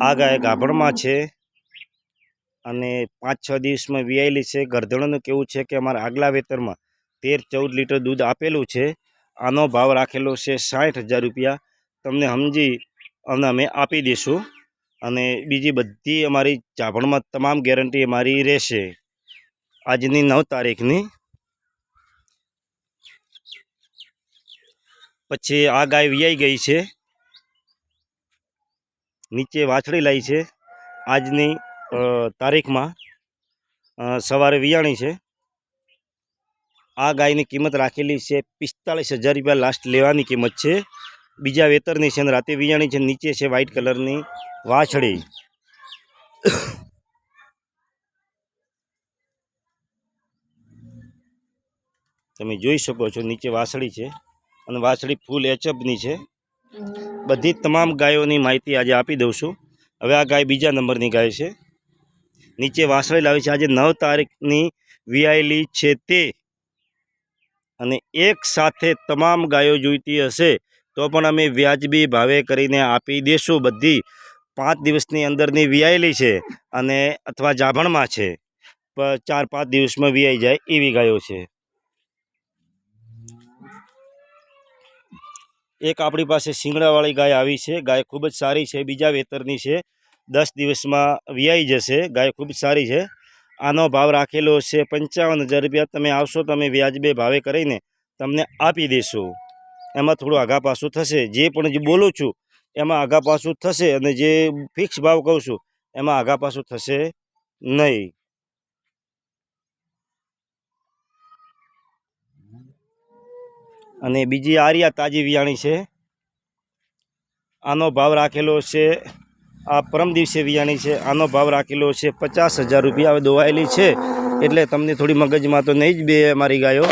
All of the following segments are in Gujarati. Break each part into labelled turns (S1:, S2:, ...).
S1: આ ગાય ગાભણમાં છે અને પાંચ છ દિવસમાં વિયાયેલી છે. ગરધણનું કેવું છે કે અમારા આગલા વેતરમાં તેર ચૌદ લીટર દૂધ આપેલું છે. આનો ભાવ રાખેલો છે સાઠ હજાર રૂપિયા. તમને સમજી અને અમે આપી દઈશું અને બીજી બધી અમારી ચાભણમાં તમામ ગેરંટી અમારી રહેશે. આજની નવ તારીખની. પછી આ ગાય વિયાઈ ગઈ છે. નીચે વાછડી લાવી છે. આજની તારીખમાં સવારે વિયાણી છે. આ ગાયની કિંમત રાખેલી છે પિસ્તાળીસ હજાર રૂપિયા લાસ્ટ લેવાની કિંમત છે. બીજા વેતરની છે અને રાતે વિયાણી છે. નીચે છે વ્હાઇટ કલરની વાછડી. તમે જોઈ શકો છો નીચે વાછડી છે અને વાછડી ફૂલ એચઅપની છે. બધી તમામ ગાયોની માહિતી આજે આપી દઉં છું. હવે આ ગાય બીજા નંબરની ગાય છે. નીચે વાસળી લાવી છે. આજે નવ તારીખની વિયાયેલી છે તે. અને એક સાથે તમામ ગાયો જોઈતી હશે તો પણ અમે વ્યાજબી ભાવે કરીને આપી દેશું. બધી પાંચ દિવસની અંદરની વિયાયેલી છે અને અથવા જાભણમાં છે. ચાર પાંચ દિવસમાં વિયાઈ જાય એવી ગાયો છે. એક આપણી પાસે શિંગડાવાળી ગાય આવી છે. ગાય ખૂબ જ સારી છે, બીજા વેતરની છે. દસ દિવસમાં વિયાઈ જશે. ગાય ખૂબ જ સારી છે. આનો ભાવ રાખેલો છે પંચાવન હજાર રૂપિયા. તમે આવશો તમે વ્યાજબે ભાવે કરીને તમને આપી દઈશું એમાં થોડું આઘાપાસું થશે. જે પણ જે બોલું છું, એમાં આઘાપાસું થશે અને જે ફિક્સ ભાવ કહું છું, એમાં આઘાપાસું થશે નહીં. અને બીજી આર્યા તાજી વિયાણી છે. આનો ભાવ રાખેલો છે, આ પરમ દિવસે વિયાણી છે, આનો ભાવ રાખેલો છે પચાસ હજાર રૂપિયા. હવે દોવાયેલી છે, એટલે તમને થોડી મગજમાં તો નહીં જ બે મારી ગાયો.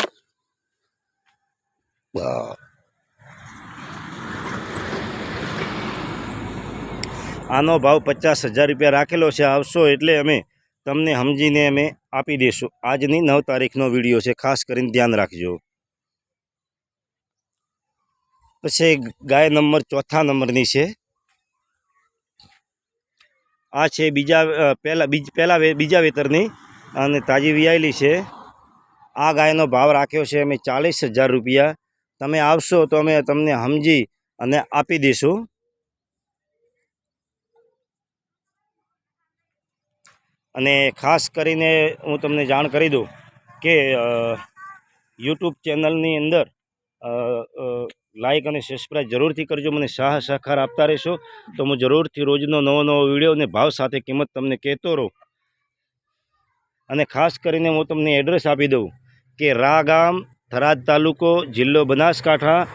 S1: આનો ભાવ પચાસ હજાર રૂપિયા રાખેલો છે, આવશો એટલે અમે તમને સમજીને અમે આપી દઈશું આજની નવ તારીખનો વીડિયો છે, ખાસ કરીને ધ્યાન રાખજો. પછી ગાય નંબર ચોથા નંબરની છે. આ છે બીજા પહેલાં, બીજ, પહેલા બીજા વેતરની અને તાજી વિયાયેલી છે. આ ગાયનો ભાવ રાખ્યો છે અમે ચાલીસ હજાર રૂપિયા. તમે આવશો તો અમે તમને સમજી અને આપી દઈશું. અને ખાસ કરીને હું તમને જાણ કરી દઉં કે યુટ્યુબ ચેનલની અંદર અ, અને સબસ્ક્રાઈબ જરૂરથી કરજો મને સાહ સહકાર આપતા રહેશો. તો હું જરૂરથી રોજનો નવો નવો વીડિયો અને ભાવ સાથે કિંમત તમને કહેતો રહું. અને ખાસ કરીને હું તમને એડ્રેસ આપી દઉં કે રા ગામ થરાદ તાલુકો જિલ્લો બનાસકાંઠા.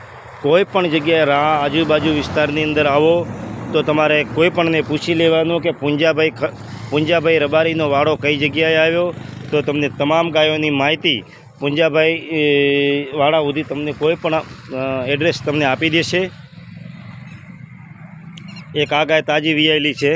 S1: કોઈ પણ જગ્યાએ રા આજુબાજુ વિસ્તારની અંદર આવો તો તમારે કોઈ પણને પૂછી લેવાનું કે પુંજાભાઈ પુંજાભાઈ રબારીનો વાડો કઈ જગ્યાએ આવ્યો? તો તમને તમામ ગાયોની માહિતી પુંજાભાઈ વાડા સુધી તમને કોઈ પણ એડ્રેસ તમને આપી દેશે. એક આ તાજી વિયાયેલી છે.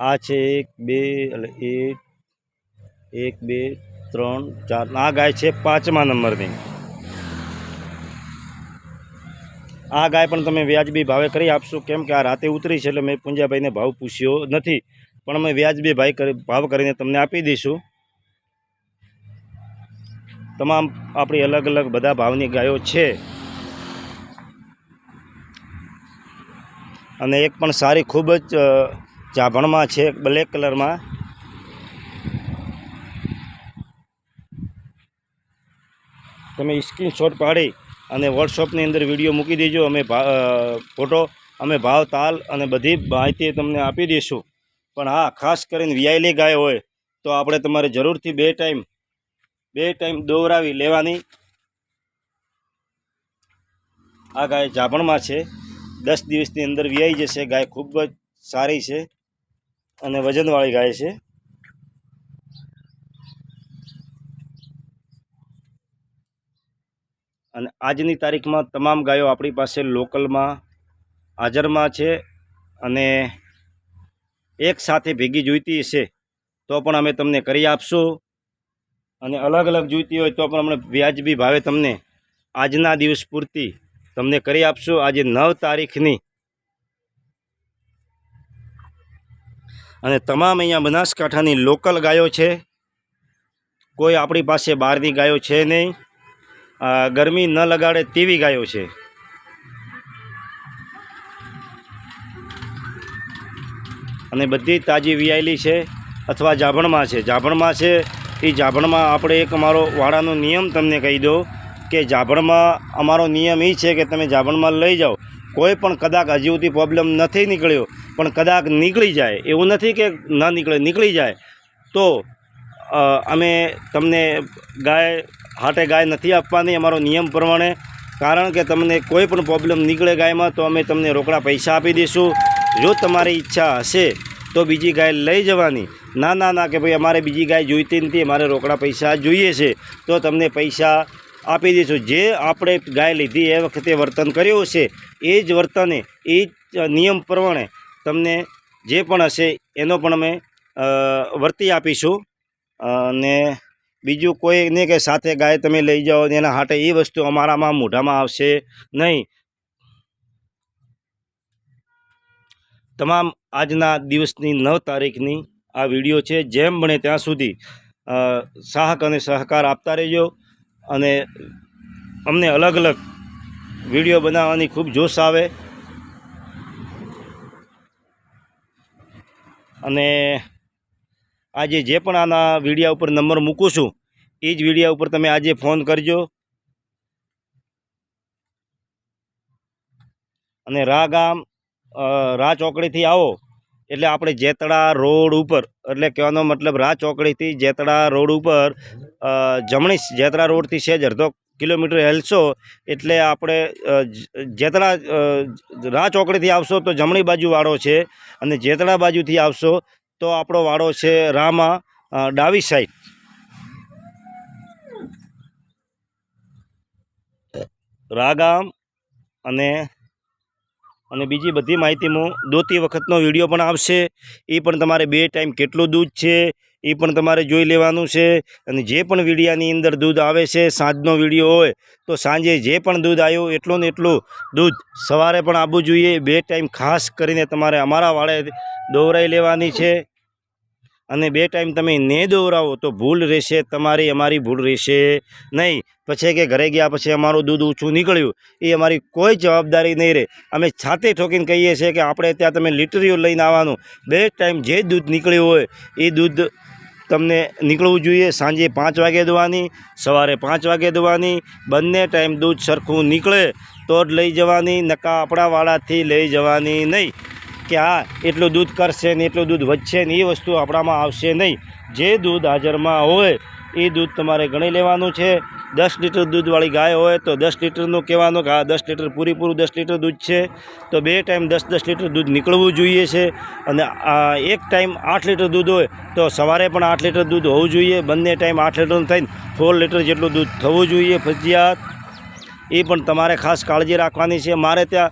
S1: આ છે એક, બે, એટલે એક એક, બે, ત્રણ, ચાર, આ ગાય છે પાંચમા નંબરની. આ ગાય પણ તમે વ્યાજબી ભાવે કરી આપશો. કેમ કે આ રાતે ઉતરી છે એટલે મેં પૂંજાભાઈને ભાવ પૂછ્યો નથી. પણ અમે વ્યાજબી ભાઈ ભાવ કરીને તમને આપી દઈશું. તમામ આપણી અલગ અલગ બધા ભાવની ગાયો છે. અને એક પણ સારી ખૂબ જ જાભણમાં છે બ્લેક કલરમાં તમે સ્ક્રીનશોટ પાડી અને વોટ્સઅપની અંદર વીડિયો મૂકી દેજો. અમે ફોટો અમે ભાવ, તાલ અને બધી માહિતી તમને આપી દઈશું. પણ હા, ખાસ કરીને વિયાયેલી ગાય હોય, તો આપણે તમારે જરૂરથી બે ટાઈમ બે ટાઈમ દોવરાવી લેવાની. આ ગાય જાભણમાં છે. દસ દિવસની અંદર વિયાઈ જશે. ગાય ખૂબ જ સારી છે. અને વજનવાળી ગાય છે. અને આજની તારીખમાં તમામ ગાયો આપણી પાસે લોકલમાં હાજરમાં છે અને એક સાથે ભેગી જોઈતી છે તો પણ અમે તમને કરી આપશું. અને અલગ અલગ જોઈતી હોય તો પણ અમને વ્યાજબી ભાવે તમને આજના દિવસ પૂરતી તમને કરી આપશું. આજે નવ તારીખની અને તમામ અહીંયા બનાસકાંઠાની લોકલ ગાયો છે. કોઈ આપણી પાસે બહારની ગાયો છે નહીં. ગરમી ન લગાડે તેવી ગાયો છે. અને બધી તાજી વિયાયેલી છે અથવા જાભણમાં છે. જાભણમાં છે એ જાભણમાં આપણે એક અમારો વાડાનો નિયમ તમને કહી દો કે જાભણમાં અમારો નિયમ એ છે કે તમે જાભણમાં લઈ જાઓ. કોઈ પણ કદાચ હજી સુધી પ્રોબ્લેમ નથી નીકળ્યો, પણ કદાચ નીકળી જાય. એવું નથી કે ન નીકળે, નીકળી જાય. તો અમે તમને ગાય, હાટે ગાય નથી આપવાની અમારો નિયમ પ્રમાણે. કારણ કે તમને કોઈ પણ પ્રોબ્લેમ નીકળે ગાયમાં, તો અમે તમને રોકડા પૈસા આપી દઈશું. જો તમારી ઈચ્છા હશે, તો બીજી ગાય લઈ જવાની. ના ના ના, કે ભાઈ અમારે બીજી ગાય જોઈતી નથી, અમારે રોકડા પૈસા જોઈએ છે. તો તમને પૈસા આપી દઈશું. જે આપણે ગાય લીધી, એ વખતે વર્તન કર્યું છે એ જ વર્તને, એ નિયમ પ્રમાણે તમને જે પણ હશે, એનો પણ અમે વર્તી આપીશું. અને બીજું કોઈને કે સાથે ગાય તમે લઈ જાઓ, એના હાટે એ વસ્તુ અમારામાં મોઢામાં આવશે નહીં. તમામ આજના દિવસની નવ તારીખની આ વીડિયો છે. જેમ બને ત્યાં સુધી સાહક અને સહકાર આપતા રહેજો. અને અમને અલગ અલગ વીડિયો બનાવવાની ખૂબ જોશ આવે. અને આજે જે પણ આના વિડીયા ઉપર નંબર મૂકું છું, એ જ વિડીયા ઉપર તમે આજે ફોન કરજો. અને રા ગામ રા ચોકડીથી આવો. એટલે આપણે જેતડા રોડ ઉપર, એટલે કહેવાનો મતલબ રા ચોકડીથી જેતડા રોડ ઉપર જમણી જેતડા રોડથી સેજ અડધો કિલોમીટર હેલશો, એટલે આપણે જેતડા રા ચોકડીથી આવશો તો જમણી બાજુ વાળો છે અને જેતડા બાજુથી આવશો તો આપણો વાડો છે રામાં ડાવી સાઈડ. રાગામ અને અને બીજી બધી માહિતી હું દોતી વખતનો વીડિયો પણ આવશે એ પણ તમારે બે ટાઈમ કેટલું દૂધ છે એ પણ તમારે જોઈ લેવાનું છે. અને જે પણ વિડીયાની અંદર દૂધ આવે છે, સાંજનો વીડિયો હોય, તો સાંજે જે પણ દૂધ આવ્યું એટલું ને એટલું દૂધ સવારે પણ આવવું જોઈએ. બે ટાઈમ ખાસ કરીને તમારે અમારા વાળે દોવરાઈ લેવાની છે. અને બે ટાઈમ તમે ને દોરાવો તો ભૂલ રહેશે, તમારી અમારી ભૂલ રહેશે નહીં. પછી કે ઘરે ગયા પછી અમારું દૂધ ઊંચું નીકળ્યું, એ અમારી કોઈ જવાબદારી નહીં રહે. અમે છાતે ઠોકીને કહીએ છીએ કે આપણે ત્યાં તમે લીટરીઓ લઈને આવવાનું. બે ટાઈમ જે દૂધ નીકળ્યું હોય, એ દૂધ તમને નીકળવું જોઈએ. સાંજે પાંચ વાગે દોવાની, સવારે પાંચ વાગે દોવાની, બંને ટાઈમ દૂધ સરખું નીકળે તો જ લઈ જવાની, નકા આપણાવાળાથી લઈ જવાની નહીં. કે આ એટલું દૂધ કરશે ને એટલું દૂધ વધશે ને એ વસ્તુ આપણામાં આવશે નહીં. જે દૂધ હાજરમાં હોય એ દૂધ તમારે ગણી લેવાનું છે. દસ લીટર દૂધવાળી ગાય હોય તો દસ લીટરનું કહેવાનું કે હા દસ લીટર પૂરેપૂરું દસ લીટર દૂધ છે. તો બે ટાઈમ દસ દસ લીટર દૂધ નીકળવું જોઈએ છે. અને આ એક ટાઈમ આઠ લીટર દૂધ હોય તો સવારે પણ આઠ લીટર દૂધ હોવું જોઈએ. બંને ટાઈમ આઠ લીટરનું થઈને ફોર લીટર જેટલું દૂધ થવું જોઈએ ફરજિયાત. એ પણ તમારે ખાસ કાળજી રાખવાની છે. મારે ત્યાં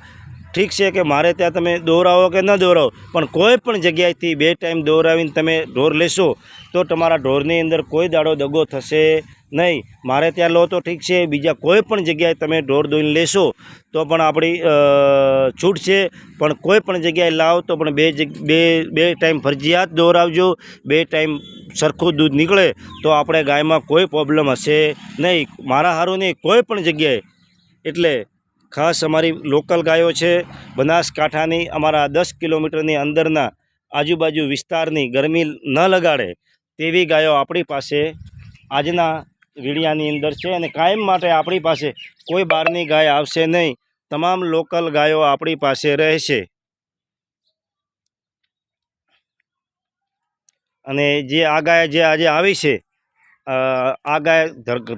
S1: ઠીક છે કે મારે ત્યાં તમે દોરાવો કે ન દોરાવો, પણ કોઈ પણ જગ્યાએથી બે ટાઈમ દોરાવીને તમે ઢોર લેશો, તો તમારા ઢોરની અંદર કોઈ દાડો દગો થશે નહીં. મારે ત્યાં લો તો ઠીક છે, બીજા કોઈ પણ જગ્યાએ તમે ઢોર દોઈને લેશો, તો પણ આપણી છૂટ છે. પણ કોઈ પણ જગ્યાએ લાવો તો પણ બે બે બે ટાઈમ ફરજિયાત દોરાવજો, બે ટાઈમ સરખું દૂધ નીકળે, તો આપણે ગાયમાં કોઈ પ્રોબ્લેમ હશે નહીં. મારા હારું નહીં, કોઈ પણ જગ્યાએ. એટલે ખાસ અમારી લોકલ ગાયો છે. બનાસકાંઠાની અમારા દસ કિલોમીટરની અંદરના આજુબાજુ વિસ્તારની ગરમી ન લગાડે તેવી ગાયો આપણી પાસે આજના વીડિયાની અંદર છે અને કાયમ માટે આપણી પાસે કોઈ બહારની ગાય આવશે નહીં. તમામ લોકલ ગાયો આપણી પાસે રહેશે. અને જે આ ગાય જે આજે આવી છે આ ગાય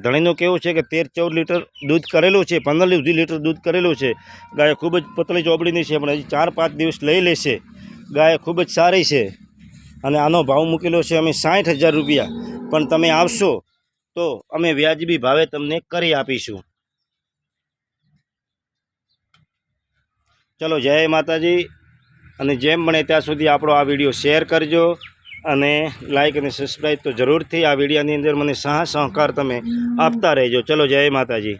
S1: ધણીનું કેવું છે કે તેર ચૌદ લીટર દૂધ કરેલું છે, પંદર લીધી લીટર દૂધ કરેલું છે. ગાય ખૂબ જ પતલી ચોબડીની છે, પણ હજી ચાર પાંચ દિવસ લઈ લેશે ગાય ખૂબ જ સારી છે. અને આનો ભાવ મૂકેલો છે અમે સાઠ હજાર રૂપિયા. પણ તમે આવશો તો અમે વ્યાજબી ભાવે તમને કરી આપીશું. ચલો, જય માતાજી. અને જેમ બને ત્યાં સુધી આપણો આ વીડિયો શેર કરજો. અને લાઈક અને સબસ્ક્રાઈબ તો જરૂરથી આ વિડીયાની અંદર મને સહા સહકાર તમે આપતા રહેજો. ચલો, જય માતાજી.